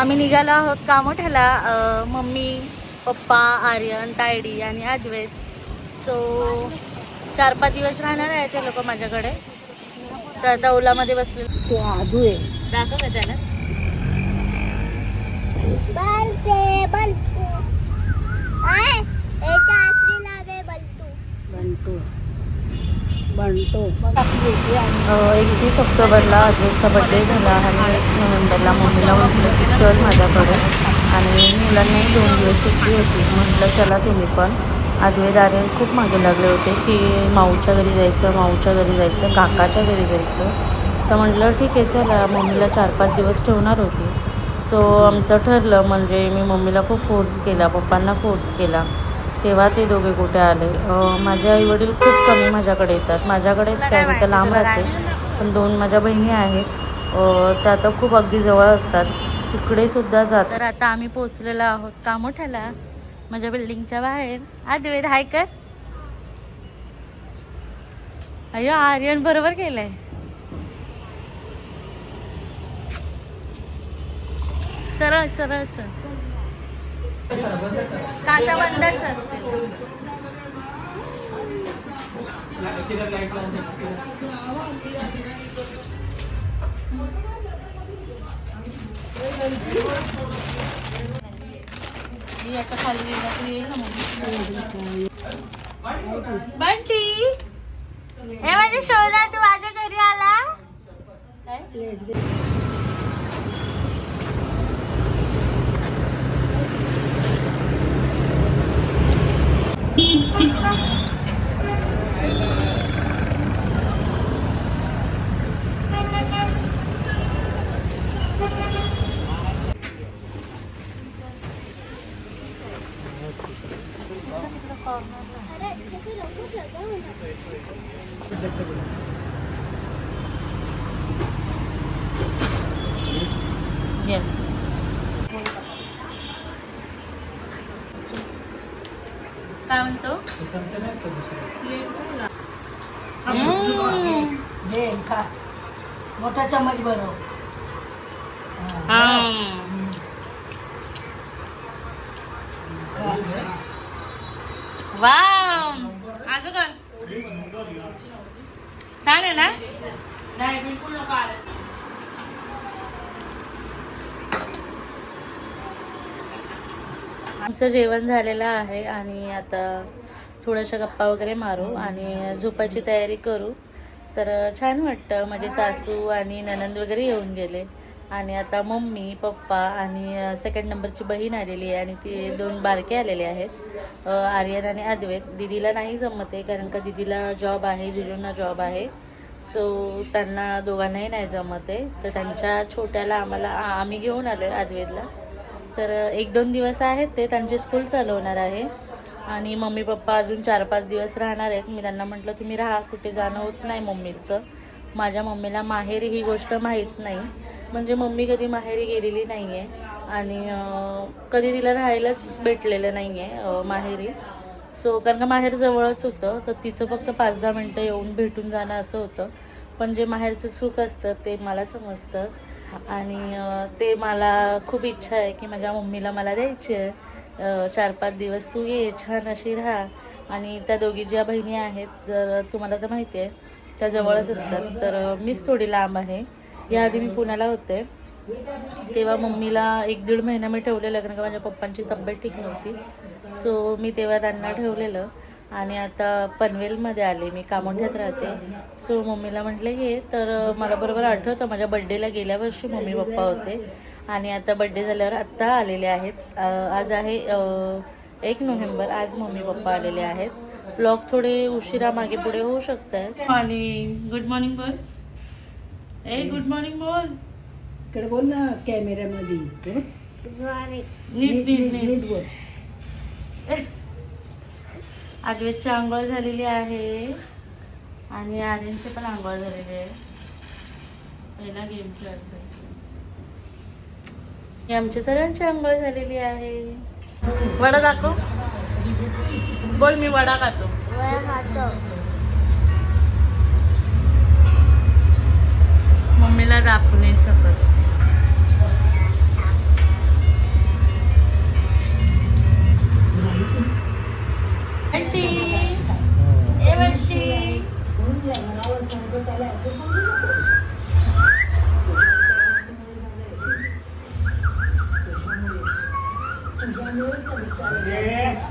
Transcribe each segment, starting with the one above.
आम्ही निघालो आहोत कामोठ्याला मम्मी पप्पा आर्यन तायडी आणि अद्वैत. सो चार पाच दिवस राहणार आहे ते लोक माझ्याकडे. तर आता ओलामध्ये बसले ते आहे. दाखव त्याला बंटू म्हणतो. एकतीस ऑक्टोबरला अद्वैतचा बड्डे झाला आणि एक नोव्हेंबरला मम्मीला म्हटलं की चल माझ्याकडे. आणि मुलांनाही दोन दिवस सुट्टी होती. म्हटलं चला तुम्ही पण. अद्वैत आर्यन खूप मागे लागले होते की माऊच्या घरी जायचं माऊच्या घरी जायचं काकाच्या घरी जायचं. तर म्हटलं ठीक आहे चला. मम्मीला चार पाच दिवस ठेवणार होती. सो आमचं ठरलं म्हणजे मी मम्मीला खूप फोर्स केला पप्पांना फोर्स केला. तेव्हा ते दोघे कुठे आले. माझे आईवडील खूप कमी माझ्याकडे येतात. माझ्याकडेच काय मी तर लांब राहते. पण दोन माझ्या बहिणी आहेत. त्या तर खूप अगदी जवळ असतात. तिकडे सुद्धा जात तर आता आम्ही पोचलेलो आहोत कामोठ्याला माझ्या बिल्डिंगच्या बाहेर. आद्वेद हाय कर. अय्यो आर्यन बरोबर केलंय सरळ सरळच काचा बंदच असते. याच्या खाली गेला येईल ना मग बंटी हे माझ्या शोला तू माझ्या घरी आला? Yes. काय म्हणतो? मोठा चमच भरव. खा. वाव. असं कर छान आहे ना? नाही बिलकुल नको आमचं जेवण झालेलं आहे आणि आता थोड्याशा गप्पा वगैरे मारू आणि झोपायची तयारी करू. तर छान वाटतं. माझे सासू आणि ननंद वगैरे येऊन गेले. आणि आता मम्मी पप्पा आणि सेकंड नंबरची बहीण आलेली आहे आणि ती दोन बारके आलेले आहेत. आर्यन आणि अद्वैत. दिदीला नाही जमत आहे कारण का दिदीला जॉब आहे जिजूंना जॉब आहे. सो त्यांना दोघांनाही नाही जमत आहे. तर त्यांच्या छोट्याला आम्हाला आम्ही घेऊन आलो आहे अद्वैतला. तर एक दोन दिवस आहेत ते त्यांचे स्कूल चालवणार आहे. आणि मम्मी पप्पा अजून चार पाच दिवस राहणार आहेत. मी त्यांना म्हटलं तुम्ही राहा कुठे जाणं होत नाही मम्मीचं. माझ्या मम्मीला माहेरी ही गोष्ट माहीत नाही. म्हणजे मम्मी कधी माहेरी गेलेली नाही आहे आणि कधी तिला राहायलाच भेटलेलं नाही आहे माहेरी. सो कारण का माहेर जवळच होतं तर तिचं फक्त पाच दहा मिनटं येऊन भेटून जाणं असं होतं. पण जे माहेरचं सुख असतं ते मला समजतं. आणि ते मला खूप इच्छा आहे की माझ्या मम्मीला मला द्यायची आहे. चार पाच दिवस तू ये छान अशी राहा. आणि त्या दोघी ज्या बहिणी आहेत जर तुम्हाला तर माहिती आहे त्या जवळच असतात. तर मीच थोडी लांब आहे. याआधी मी पुण्याला होते. तेव्हा मम्मीला एक दीड महिना मी ठेवलेलं कारण का माझ्या पप्पांची तब्येत ठीक नव्हती. सो मी तेव्हा त्यांना ठेवलेलं. आणि आता पनवेलमध्ये आले मी कामोठ्यात राहते. सो मम्मीला म्हटलं ये. तर मला बरोबर आठवतं माझ्या बड्डेला गेल्या वर्षी मम्मी पप्पा होते. आणि आता बड्डे झाल्यावर आत्ता आलेले आहेत. आज आहे एक नोव्हेंबर आज मम्मी पप्पा आलेले आहेत. ब्लॉग थोडे उशिरा मागे पुढे होऊ शकतात. मॉर्निंग गुड मॉर्निंग बोल ए गुड मॉर्निंग बोल इकडे बोल ना कॅमेऱ्यामध्ये नीट नीट नीट बोल. अद्वैतची आंघोळ झालेली आहे. आणि आर्यनची पण आंघोळ झालेली आहे. पहिला गेम खेळत बसले. आमची सर्वांची आंघोळ झालेली आहे. वडा दाखव. बोल मी वडा खातो. मम्मीला दाखवू नाही शकत. Yeah.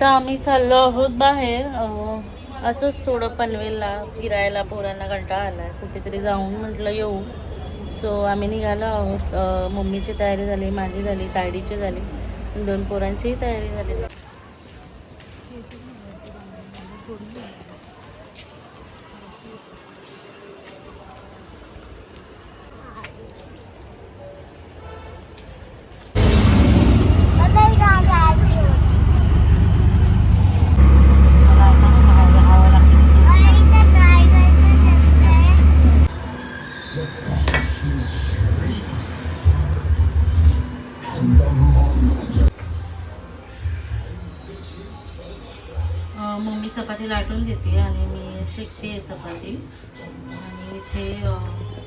तर आम्ही चाललो आहोत बाहेर. असंच थोडं पनवेलला फिरायला पोरांना कंटाळा आलाय. कुठेतरी जाऊन म्हटलं येऊ. सो आम्ही निघालो आहोत. मम्मीची तयारी झाली माझी झाली ताडीची झाली. दोन पोरांचीही तयारी झाली. मम्मी चपाती लाटून घेते आणि मी शेकते चपाती. आणि इथे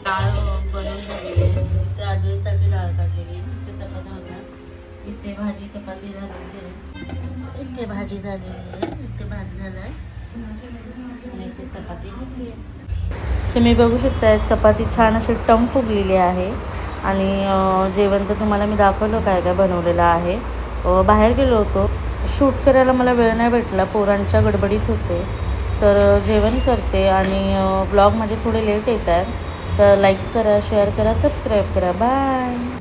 डाळ बनवून झालेली आहे. इथे डाळ काढलेली इथे चपात्या होत्या इथे भाजी चपाती झालेली आहे. इथे भाजी झालेली आहे. इथे भात झाला आहे. आणि इथे चपाती होती. तुम्ही बघू शकता चपाती छान अशी टम फुगलेली आहे. आणि जेवण तर तुम्हाला मी दाखवलं काय काय बनवलेलं आहे. बाहेर गेलो होतो. शूट करायला मला वेळ नाही भेटला पोरांच्या गडबडीत होते. तर जेवण करते आणि ब्लॉग माझे थोडे लेट येत आहेत. तर लाईक करा शेअर करा सबस्क्राईब करा. बाय!